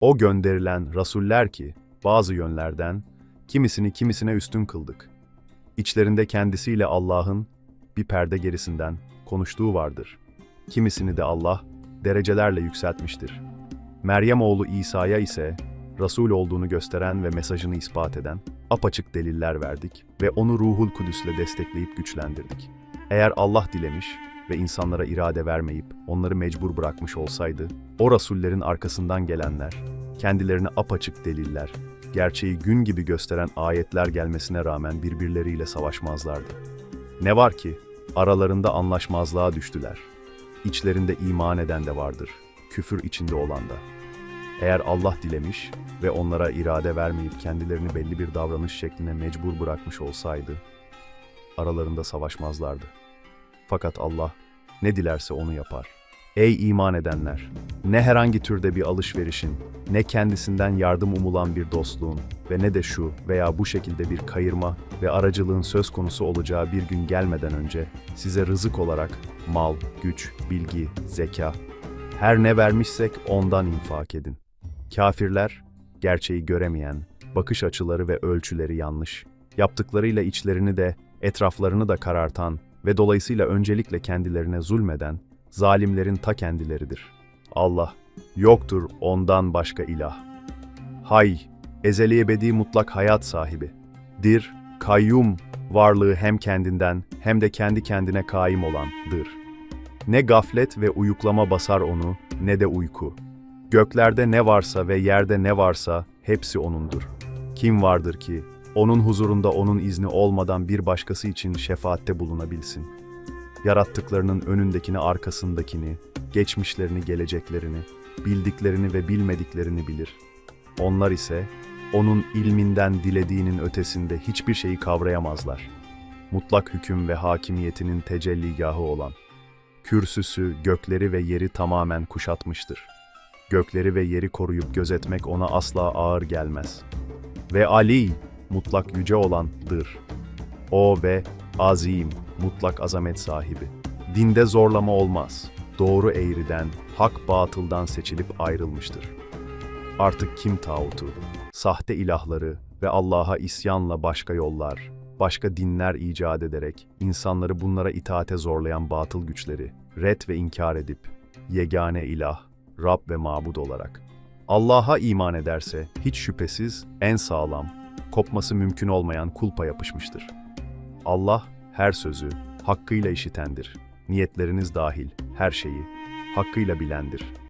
O gönderilen rasuller ki bazı yönlerden kimisini kimisine üstün kıldık. İçlerinde kendisiyle Allah'ın bir perde gerisinden konuştuğu vardır. Kimisini de Allah derecelerle yükseltmiştir. Meryem oğlu İsa'ya ise Resul olduğunu gösteren ve mesajını ispat eden apaçık deliller verdik ve onu Ruhul Kudüs'le destekleyip güçlendirdik. Eğer Allah dilemiş ve insanlara irade vermeyip onları mecbur bırakmış olsaydı, o rasullerin arkasından gelenler, kendilerine apaçık deliller, gerçeği gün gibi gösteren ayetler gelmesine rağmen birbirleriyle savaşmazlardı. Ne var ki, aralarında anlaşmazlığa düştüler. İçlerinde iman eden de vardır, küfür içinde olan da. Eğer Allah dilemiş ve onlara irade vermeyip kendilerini belli bir davranış şekline mecbur bırakmış olsaydı, aralarında savaşmazlardı. Fakat Allah ne dilerse onu yapar. Ey iman edenler! Ne herhangi türde bir alışverişin, ne kendisinden yardım umulan bir dostluğun ve ne de şu veya bu şekilde bir kayırma ve aracılığın söz konusu olacağı bir gün gelmeden önce size rızık olarak mal, güç, bilgi, zeka, her ne vermişsek ondan infak edin. Kafirler, gerçeği göremeyen, bakış açıları ve ölçüleri yanlış, yaptıklarıyla içlerini de, etraflarını da karartan ve dolayısıyla öncelikle kendilerine zulmeden, zalimlerin ta kendileridir. Allah, yoktur ondan başka ilah. Hay, ezeli ebedi mutlak hayat sahibi. Dir, kayyum, varlığı hem kendinden hem de kendi kendine kaim olandır. Ne gaflet ve uyuklama basar onu, ne de uyku. Göklerde ne varsa ve yerde ne varsa hepsi O'nundur. Kim vardır ki, O'nun huzurunda O'nun izni olmadan bir başkası için şefaatte bulunabilsin? Yarattıklarının önündekini, arkasındakini, geçmişlerini, geleceklerini, bildiklerini ve bilmediklerini bilir. Onlar ise, O'nun ilminden dilediğinin ötesinde hiçbir şeyi kavrayamazlar. Mutlak hüküm ve hakimiyetinin tecelligahı olan, kürsüsü gökleri ve yeri tamamen kuşatmıştır. Gökleri ve yeri koruyup gözetmek ona asla ağır gelmez. Ve Ali, mutlak yüce olandır. O ve azim, mutlak azamet sahibi. Dinde zorlama olmaz. Doğru eğriden, hak batıldan seçilip ayrılmıştır. Artık kim tağutu, sahte ilahları ve Allah'a isyanla başka yollar, başka dinler icat ederek insanları bunlara itaate zorlayan batıl güçleri ret ve inkar edip yegane ilah, Rab ve mabud olarak Allah'a iman ederse hiç şüphesiz en sağlam, kopması mümkün olmayan kulpa yapışmıştır. Allah her sözü hakkıyla işitendir. Niyetleriniz dahil her şeyi hakkıyla bilendir.